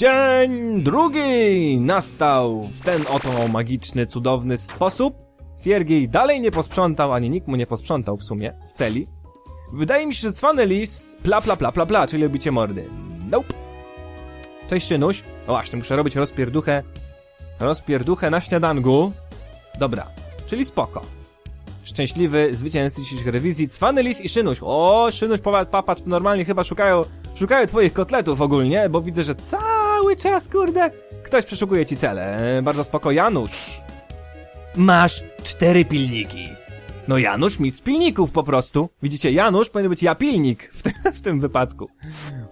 Dzień drugi nastał w ten oto magiczny, cudowny sposób. Siergiej dalej nie posprzątał, ani nikt mu nie posprzątał w sumie, w celi. Wydaje mi się, że cwany lis pla pla pla pla pla, czyli lubicie mordy. Nope. Cześć Szynuś. O właśnie, muszę robić rozpierduchę. Rozpierduchę na śniadangu. Dobra, czyli spoko. Szczęśliwy zwycięzcy dzisiejszych rewizji, Cwany Lis i Szynuś. O, Szynuś, papatrz, normalnie chyba szukają, szukają twoich kotletów ogólnie, bo widzę, że cały czas, kurde, ktoś przeszukuje ci cele. Bardzo spoko, Janusz. Masz cztery pilniki. No Janusz, mistrz pilników po prostu. Widzicie, Janusz powinien być ja pilnik w, ty- w tym wypadku.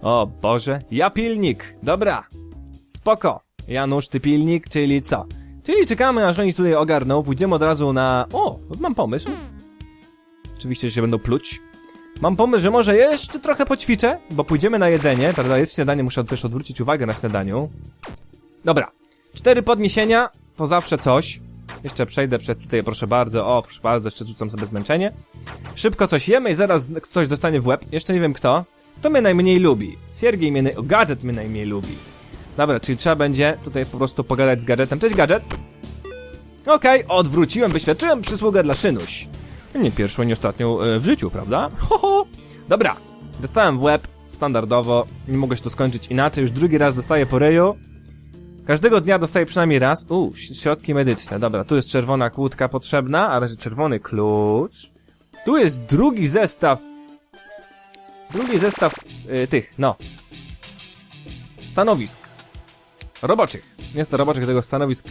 O Boże, ja pilnik. Dobra, spoko. Janusz, ty pilnik, czyli co? Czyli czekamy, aż oni tutaj ogarną, pójdziemy od razu na... O, mam pomysł. Oczywiście, że się będą pluć. Mam pomysł, że może jeszcze trochę poćwiczę, bo pójdziemy na jedzenie, prawda, jest śniadanie, muszę też odwrócić uwagę na śniadaniu. Dobra, cztery podniesienia, to zawsze coś. Jeszcze przejdę przez tutaj, proszę bardzo, o, proszę bardzo, jeszcze rzucam sobie zmęczenie. Szybko coś jemy i zaraz ktoś dostanie w łeb, jeszcze nie wiem kto. Kto mnie najmniej lubi? Siergiej mnie, naj... o, Gadżet mnie najmniej lubi. Dobra, czyli trzeba będzie tutaj po prostu pogadać z gadżetem. Cześć gadżet! Okej, odwróciłem, wyświadczyłem przysługę dla Szynuś. Nie pierwszą, nie ostatnią e, w życiu, prawda? Ho, ho. Dobra, dostałem w łeb, standardowo, nie mogę się to skończyć inaczej, już drugi raz dostaję po ryju. Każdego dnia dostaję przynajmniej raz. U, środki medyczne, dobra, tu jest czerwona kłódka potrzebna, a raczej czerwony klucz. Tu jest drugi zestaw... Drugi zestaw e, tych, no. Stanowisk. Roboczych. Nie jest to roboczych tego stanowisk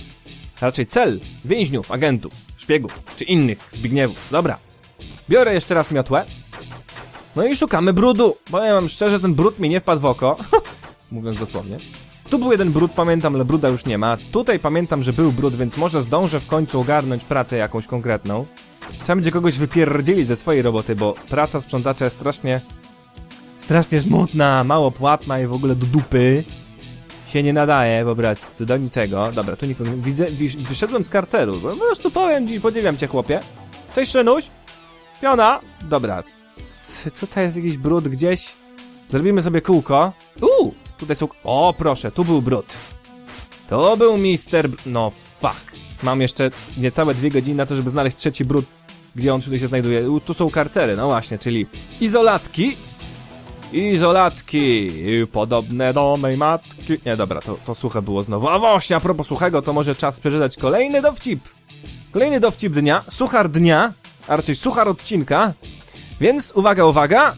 raczej cel, więźniów, agentów, szpiegów, czy innych Zbigniewów. Dobra. Biorę jeszcze raz miotłę. No i szukamy brudu. Powiem wam szczerze, ten brud mi nie wpadł w oko. Mówiąc dosłownie. Tu był jeden brud, pamiętam, ale bruda już nie ma. Tutaj pamiętam, że był brud, więc może zdążę w końcu ogarnąć pracę jakąś konkretną. Trzeba będzie kogoś wypierdzielić ze swojej roboty, bo praca sprzątacza jest strasznie... Strasznie żmudna, mało płatna i w ogóle do dupy się nie nadaje po prostu do niczego. Dobra, tu nikogo widzę. Wyszedłem z karceru. Po prostu powiem ci, podziwiam cię, chłopie. Cześć, Szynuś. Piona. Dobra. Co to jest jakiś brud gdzieś? Zrobimy sobie kółko. Uuu, tutaj są... O, proszę, tu był brud. To był mister... No, fuck. Mam jeszcze niecałe dwie godziny na to, żeby znaleźć trzeci brud, gdzie on tutaj się znajduje. Tu są karcery, no właśnie, czyli izolatki, Izolatki, podobne do mej matki. Nie, dobra, to, to suche było znowu. A właśnie, a propos suchego, to może czas przeczytać kolejny dowcip. Kolejny dowcip dnia, suchar dnia, a raczej suchar odcinka. Więc uwaga, uwaga.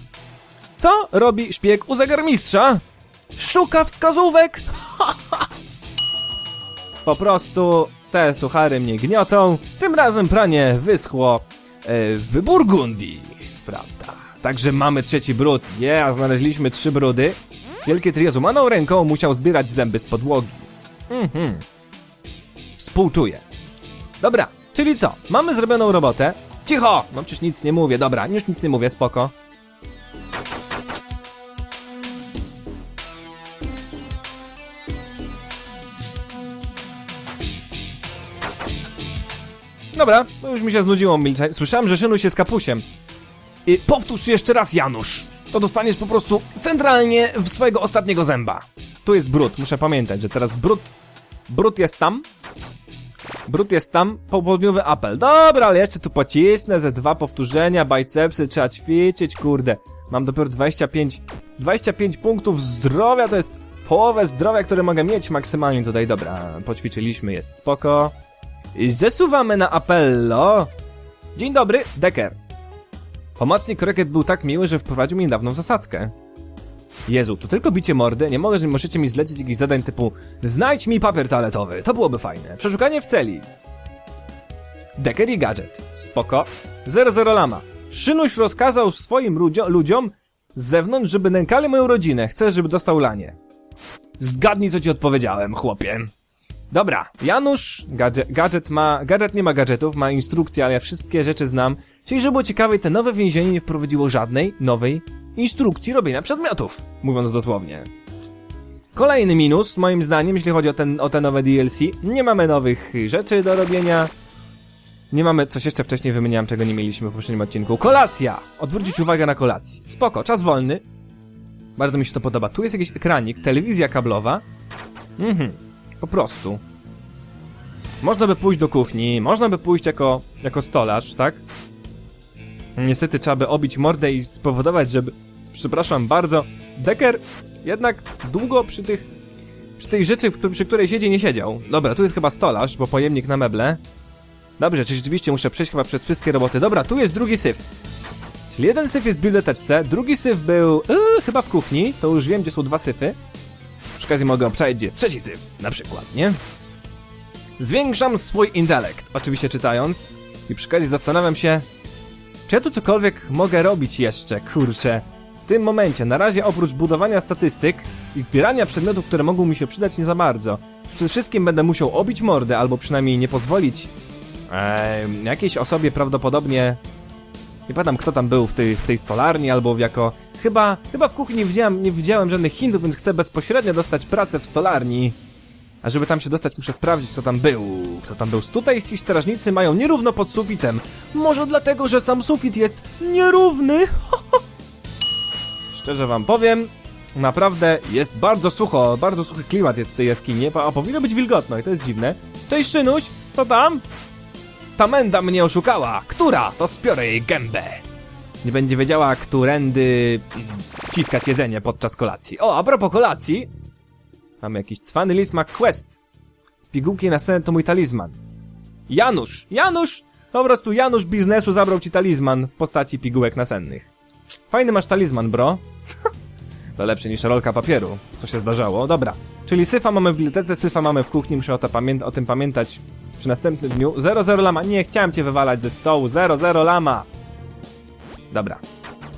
Co robi szpieg u zegarmistrza? Szuka wskazówek! po prostu te suchary mnie gniotą. Tym razem pranie wyschło e, w Burgundii, prawda? Także mamy trzeci brud. Yeah, znaleźliśmy trzy brudy. Wielkie trio z umaną ręką musiał zbierać zęby z podłogi. Mhm. Współczuję. Dobra, czyli co? Mamy zrobioną robotę. Cicho! No przecież nic nie mówię, dobra, już nic nie mówię, spoko. Dobra, no już mi się znudziło milczeć. Słyszałem, że Szynuś jest kapusiem. Powtórz jeszcze raz, Janusz. To dostaniesz po prostu centralnie w swojego ostatniego zęba. Tu jest brud, muszę pamiętać, że teraz brud. Brud jest tam. Brud jest tam, południowy apel. Dobra, ale jeszcze tu pocisnę ze dwa powtórzenia, bicepsy trzeba ćwiczyć, kurde. Mam dopiero 25, 25 punktów zdrowia, to jest połowę zdrowia, które mogę mieć maksymalnie tutaj. Dobra, poćwiczyliśmy, jest spoko. I zesuwamy na apello. Dzień dobry, Decker. Pomocnik Rocket był tak miły, że wprowadził mi niedawną zasadzkę. Jezu, to tylko bicie mordy? Nie mogę, możecie mi zlecić jakichś zadań typu Znajdź mi papier toaletowy, to byłoby fajne. Przeszukanie w celi. Decker i gadżet. Spoko. 00 lama. Szynuś rozkazał swoim ludzio- ludziom z zewnątrz, żeby nękali moją rodzinę. Chcę, żeby dostał lanie. Zgadnij, co ci odpowiedziałem, chłopie. Dobra, Janusz, gadżet, gadżet ma, gadżet nie ma gadżetów, ma instrukcję, ale ja wszystkie rzeczy znam. Czyli, żeby było ciekawej, te nowe więzienie nie wprowadziło żadnej nowej instrukcji robienia przedmiotów, mówiąc dosłownie. Kolejny minus, moim zdaniem, jeśli chodzi o, ten, o te nowe DLC, nie mamy nowych rzeczy do robienia. Nie mamy, coś jeszcze wcześniej wymieniałem, czego nie mieliśmy w poprzednim odcinku. Kolacja! Odwrócić uwagę na kolację. Spoko, czas wolny. Bardzo mi się to podoba. Tu jest jakiś ekranik, telewizja kablowa. Mhm, po prostu. Można by pójść do kuchni, można by pójść jako, jako stolarz, tak? Niestety trzeba by obić mordę i spowodować, żeby, przepraszam bardzo, Decker jednak długo przy tych, przy tej rzeczy, przy której siedzi, nie siedział. Dobra, tu jest chyba stolarz, bo pojemnik na meble. Dobrze, czy rzeczywiście muszę przejść chyba przez wszystkie roboty. Dobra, tu jest drugi syf. Czyli jeden syf jest w biblioteczce, drugi syf był yy, chyba w kuchni, to już wiem, gdzie są dwa syfy. Przy okazji mogę obszaić, gdzie jest trzeci syf, na przykład, nie? Zwiększam swój intelekt, oczywiście czytając. I przy okazji zastanawiam się, czy ja tu cokolwiek mogę robić jeszcze, kurczę. W tym momencie, na razie oprócz budowania statystyk i zbierania przedmiotów, które mogą mi się przydać nie za bardzo. Przede wszystkim będę musiał obić mordę, albo przynajmniej nie pozwolić em, jakiejś osobie prawdopodobnie... Nie pamiętam kto tam był w tej, w tej stolarni, albo jako... Chyba, chyba w kuchni nie widziałem, nie widziałem żadnych hintów, więc chcę bezpośrednio dostać pracę w stolarni. A żeby tam się dostać, muszę sprawdzić, kto tam był. Kto tam był. Tutaj ci strażnicy mają nierówno pod sufitem. Może dlatego, że sam sufit jest nierówny? Szczerze wam powiem, naprawdę jest bardzo sucho, bardzo suchy klimat jest w tej jaskini, a powinno być wilgotno i to jest dziwne. Cześć Szynuś, co tam? Ta menda mnie oszukała. Która? To spiorę jej gębę. Nie będzie wiedziała, którędy wciskać jedzenie podczas kolacji. O, a propos kolacji, Mamy jakiś cwany list McQuest. Pigułki na scenę to mój talizman. Janusz! Janusz! Po prostu Janusz biznesu zabrał ci talizman w postaci pigułek nasennych. Fajny masz talizman, bro. to lepsze niż rolka papieru, co się zdarzało. Dobra, czyli syfa mamy w bibliotece, syfa mamy w kuchni, muszę o, pamię o tym pamiętać przy następnym dniu. 00 lama, nie chciałem cię wywalać ze stołu, 00 lama. Dobra.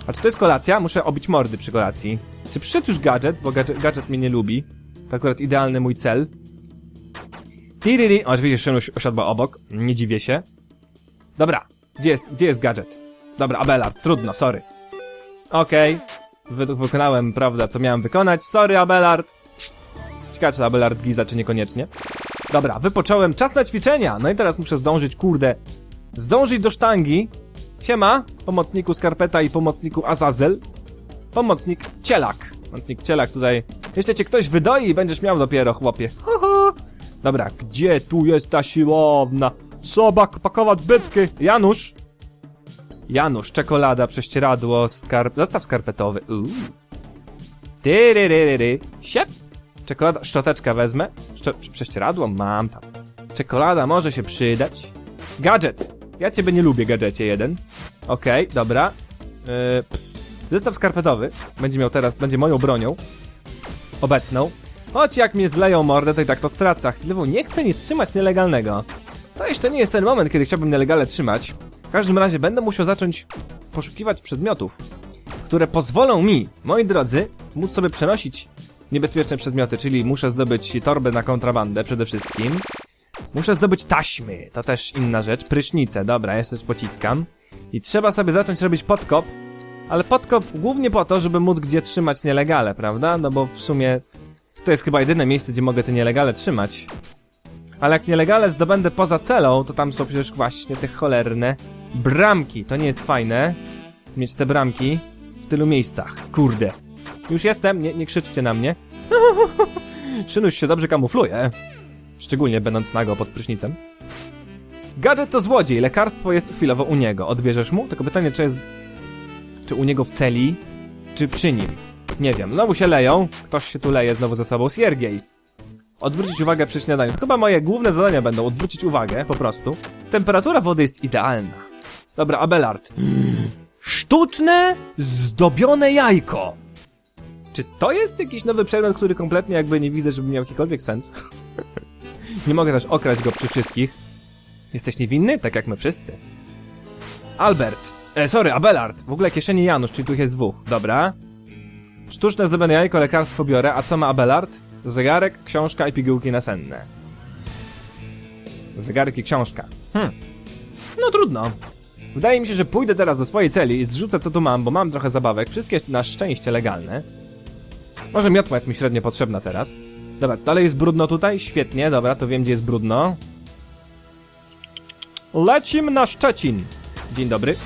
A czy to jest kolacja? Muszę obić mordy przy kolacji. Czy przyszedł już gadżet, bo gadżet, gadżet mnie nie lubi. To akurat idealny mój cel. Tiriri. O, oczywiście Szynuś osiadła obok. Nie dziwię się. Dobra. Gdzie jest, gdzie jest gadżet? Dobra, Abelard. Trudno, sorry. Okej. Wy wykonałem, prawda, co miałem wykonać. Sorry, Abelard. Ciekawe, czy Abelard giza, czy niekoniecznie. Dobra, wypocząłem. Czas na ćwiczenia. No i teraz muszę zdążyć, kurde. Zdążyć do sztangi. Siema, pomocniku Skarpeta i pomocniku Azazel. Pomocnik Cielak. Pomocnik Cielak tutaj. Jeszcze cię ktoś wydoi i będziesz miał dopiero, chłopie. Ho, ho. Dobra, gdzie tu jest ta siłowna? Trzeba pakować bytki. Janusz! Janusz, czekolada, prześcieradło, skarp... Zostaw skarpetowy. Uuu. Tyryryryry. Siep. Czekolada, szczoteczkę wezmę. Prześcieradło mam tam. Czekolada może się przydać. Gadżet. Ja ciebie nie lubię, gadżecie jeden. Okej, dobra. Yy. Zestaw skarpetowy. Będzie miał teraz, będzie moją bronią. Obecną. Choć jak mnie zleją mordę, to i tak to stracę. Chwilową nie chcę nic trzymać nielegalnego. To jeszcze nie jest ten moment, kiedy chciałbym nielegalnie trzymać. W każdym razie będę musiał zacząć poszukiwać przedmiotów, które pozwolą mi, moi drodzy, móc sobie przenosić niebezpieczne przedmioty, czyli muszę zdobyć torbę na kontrabandę przede wszystkim. Muszę zdobyć taśmy, to też inna rzecz. Prysznice, dobra, ja też pociskam. I trzeba sobie zacząć robić podkop, ale podkop głównie po to, żeby móc gdzie trzymać nielegale, prawda? No bo w sumie to jest chyba jedyne miejsce, gdzie mogę te nielegale trzymać. Ale jak nielegale zdobędę poza celą, to tam są przecież właśnie te cholerne bramki. To nie jest fajne mieć te bramki w tylu miejscach. Kurde. Już jestem, nie, nie krzyczcie na mnie. Szynuś się dobrze kamufluje. Szczególnie będąc nago pod prysznicem. Gadżet to złodziej, lekarstwo jest chwilowo u niego. Odbierzesz mu? Tylko pytanie, czy jest... Czy u niego w celi, czy przy nim? Nie wiem, znowu się leją. Ktoś się tu leje znowu ze sobą. Siergiej. Odwrócić uwagę przy śniadaniu. Chyba moje główne zadania będą odwrócić uwagę, po prostu. Temperatura wody jest idealna. Dobra, Abelard. Sztuczne, zdobione jajko. Czy to jest jakiś nowy przedmiot, który kompletnie jakby nie widzę, żeby miał jakikolwiek sens? nie mogę też okraść go przy wszystkich. Jesteś niewinny? Tak jak my wszyscy. Albert. E, sorry, Abelard. W ogóle kieszeni Janusz, czyli tu jest dwóch. Dobra. Sztuczne zdobione jajko, lekarstwo biorę. A co ma Abelard? Zegarek, książka i pigułki nasenne. Zegarek i książka. Hm. No trudno. Wydaje mi się, że pójdę teraz do swojej celi i zrzucę co tu mam, bo mam trochę zabawek. Wszystkie na szczęście legalne. Może miotła jest mi średnio potrzebna teraz. Dobra, dalej jest brudno tutaj? Świetnie, dobra, to wiem gdzie jest brudno. Lecim na Szczecin. Dzień dobry.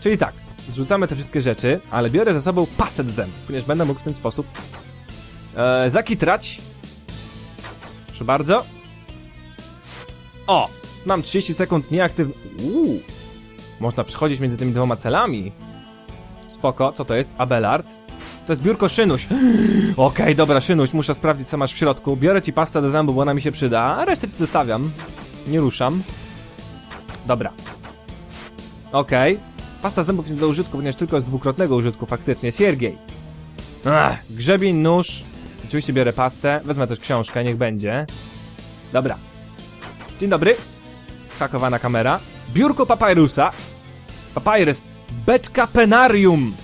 Czyli tak, zrzucamy te wszystkie rzeczy, ale biorę ze sobą do zębów, ponieważ będę mógł w ten sposób e, zakitrać Proszę bardzo. O! Mam 30 sekund nieaktywny. Uuu. Można przechodzić między tymi dwoma celami. Spoko, co to jest? Abelard. To jest biurko Szynuś. Okej, dobra, Szynuś, muszę sprawdzić co masz w środku. Biorę ci pastę do zębu, bo ona mi się przyda, a resztę ci zostawiam. Nie ruszam. Dobra. Okej. Pasta zębów nie do użytku, ponieważ tylko jest dwukrotnego użytku faktycznie. Siergiej. Ach, grzebień, nóż. Oczywiście biorę pastę. Wezmę też książkę, niech będzie. Dobra. Dzień dobry. Skakowana kamera. Biurko Papyrusa. Papyrus. Beczka Penarium.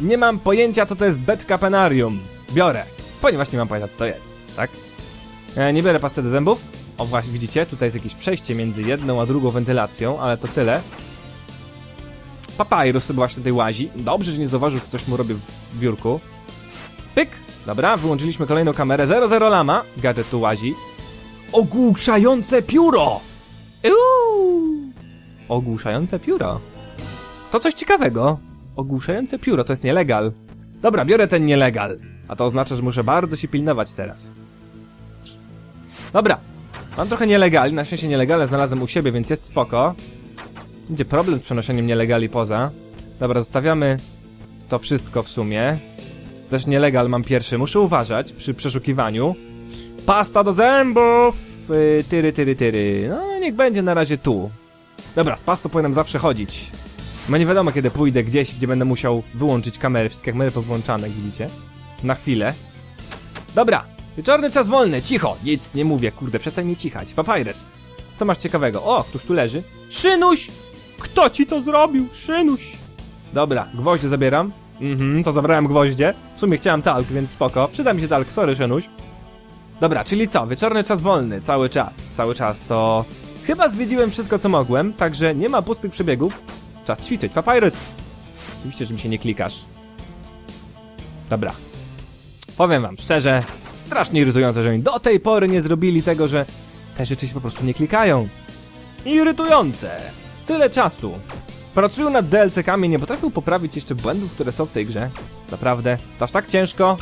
Nie mam pojęcia, co to jest beczka Penarium. Biorę. Ponieważ nie mam pojęcia, co to jest. Tak? E, nie biorę pasty do zębów. O właśnie, widzicie? Tutaj jest jakieś przejście między jedną a drugą wentylacją, ale to tyle. Papyrus sobie właśnie tutaj łazi. Dobrze, że nie zauważył, że coś mu robię w biurku. Pyk! Dobra, wyłączyliśmy kolejną kamerę. 00 lama. Gadżet tu łazi. Ogłuszające pióro! Uuu! Ogłuszające pióro. To coś ciekawego. Ogłuszające pióro, to jest nielegal. Dobra, biorę ten nielegal. A to oznacza, że muszę bardzo się pilnować teraz. Dobra. Mam trochę nielegali, na szczęście nielegalne znalazłem u siebie, więc jest spoko. Będzie problem z przenoszeniem nielegali poza. Dobra, zostawiamy to wszystko w sumie. Też nielegal mam pierwszy, muszę uważać przy przeszukiwaniu. Pasta do zębów! Yy, tyry, tyry, tyry. No, niech będzie na razie tu. Dobra, z pastą powinienem zawsze chodzić. No nie wiadomo, kiedy pójdę gdzieś, gdzie będę musiał wyłączyć kamery, wszystkie kamery powłączane, jak widzicie. Na chwilę. Dobra, wieczorny czas wolny, cicho, nic nie mówię, kurde, przestań mnie cichać. Papyrus, co masz ciekawego? O, któż tu leży? Szynuś! Kto ci to zrobił? Szynuś! Dobra, gwoździe zabieram. Mhm, to zabrałem gwoździe. W sumie chciałem talk, więc spoko. Przyda mi się talk, sorry, Szynuś. Dobra, czyli co? Wieczorny czas wolny, cały czas, cały czas to... Chyba zwiedziłem wszystko, co mogłem, także nie ma pustych przebiegów. Czas ćwiczyć. Papyrus! Oczywiście, że mi się nie klikasz. Dobra. Powiem wam szczerze, strasznie irytujące, że oni do tej pory nie zrobili tego, że te rzeczy się po prostu nie klikają. Irytujące! Tyle czasu. Pracują nad DLC-kami, nie potrafią poprawić jeszcze błędów, które są w tej grze. Naprawdę, to aż tak ciężko?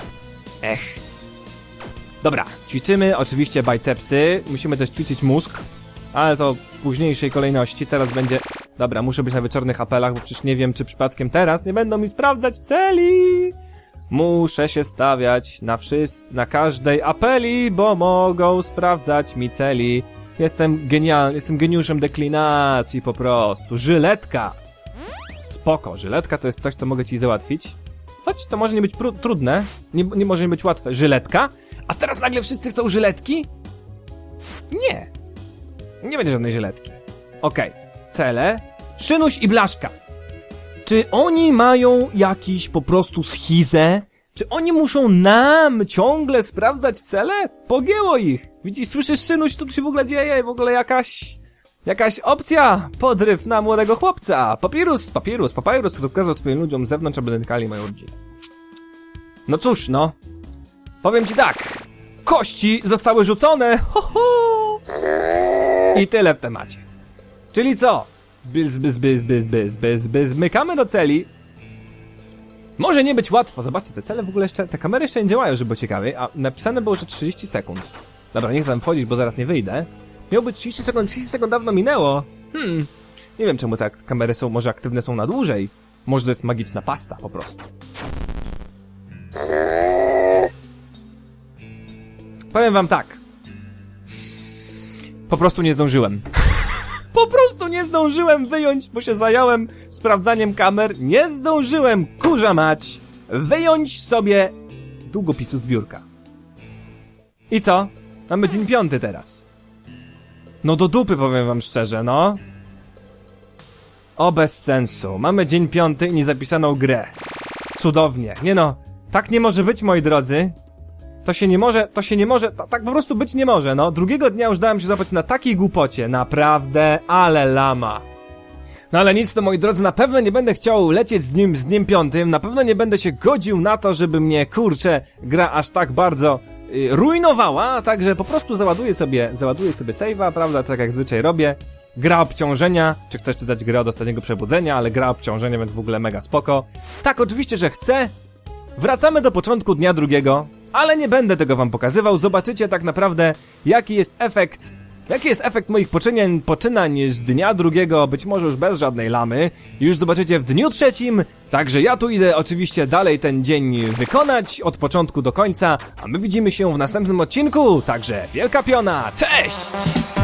Ech. Dobra, ćwiczymy oczywiście bicepsy, musimy też ćwiczyć mózg, ale to w późniejszej kolejności, teraz będzie... Dobra, muszę być na wieczornych apelach, bo przecież nie wiem, czy przypadkiem teraz nie będą mi sprawdzać celi! Muszę się stawiać na wszys... na każdej apeli, bo mogą sprawdzać mi celi. Jestem genialny, jestem geniuszem deklinacji po prostu. Żyletka! Spoko, żyletka to jest coś, co mogę ci załatwić. Choć to może nie być trudne, nie, nie może nie być łatwe. Żyletka? A teraz nagle wszyscy chcą żyletki? Nie. Nie będzie żadnej żyletki. Okej, cele. Szynuś i Blaszka. Czy oni mają jakiś po prostu schizę? Czy oni muszą nam ciągle sprawdzać cele? Pogięło ich. Widzisz, słyszysz Szynuś, tu się w ogóle dzieje, w ogóle jakaś... Jakaś opcja! Podryw na młodego chłopca! Papirus, papirus, papyrus rozkazał swoim ludziom z zewnątrz, aby nękali moją rodzinę. No cóż, no. Powiem ci tak. Kości zostały rzucone! Ho, ho! I tyle w temacie. Czyli co? Zby, zby, zby, zby, zby, zby, zby, zmykamy do celi. Może nie być łatwo. Zobaczcie, te cele w ogóle jeszcze, te kamery jeszcze nie działają, żeby było ciekawie, a napisane było, że 30 sekund. Dobra, nie chcę tam wchodzić, bo zaraz nie wyjdę. Miało być 30 sekund, 30 sekund dawno minęło. Hmm, nie wiem czemu tak kamery są, może aktywne są na dłużej. Może to jest magiczna pasta po prostu. Powiem wam tak. Po prostu nie zdążyłem. Po prostu nie zdążyłem wyjąć, bo się zająłem sprawdzaniem kamer. Nie zdążyłem, kurza mać, wyjąć sobie długopisu z biurka. I co? Mamy dzień piąty teraz. No do dupy powiem wam szczerze, no. O bez sensu. Mamy dzień piąty i niezapisaną grę. Cudownie. Nie no, tak nie może być, moi drodzy. To się nie może, to się nie może, to, tak po prostu być nie może, no. Drugiego dnia już dałem się złapać na takiej głupocie, naprawdę, ale lama. No ale nic, to moi drodzy, na pewno nie będę chciał lecieć z nim z dniem piątym, na pewno nie będę się godził na to, żeby mnie, kurczę, gra aż tak bardzo y, rujnowała, także po prostu załaduję sobie, załaduję sobie save'a, prawda, tak jak zwyczaj robię. Gra obciążenia, czy chcesz czytać grę od ostatniego przebudzenia, ale gra obciążenia, więc w ogóle mega spoko. Tak, oczywiście, że chcę. Wracamy do początku dnia drugiego. Ale nie będę tego wam pokazywał. Zobaczycie tak naprawdę, jaki jest efekt. Jaki jest efekt moich poczynań, poczynań z dnia drugiego, być może już bez żadnej lamy. Już zobaczycie w dniu trzecim. Także ja tu idę oczywiście dalej ten dzień wykonać, od początku do końca, a my widzimy się w następnym odcinku. Także wielka piona, cześć!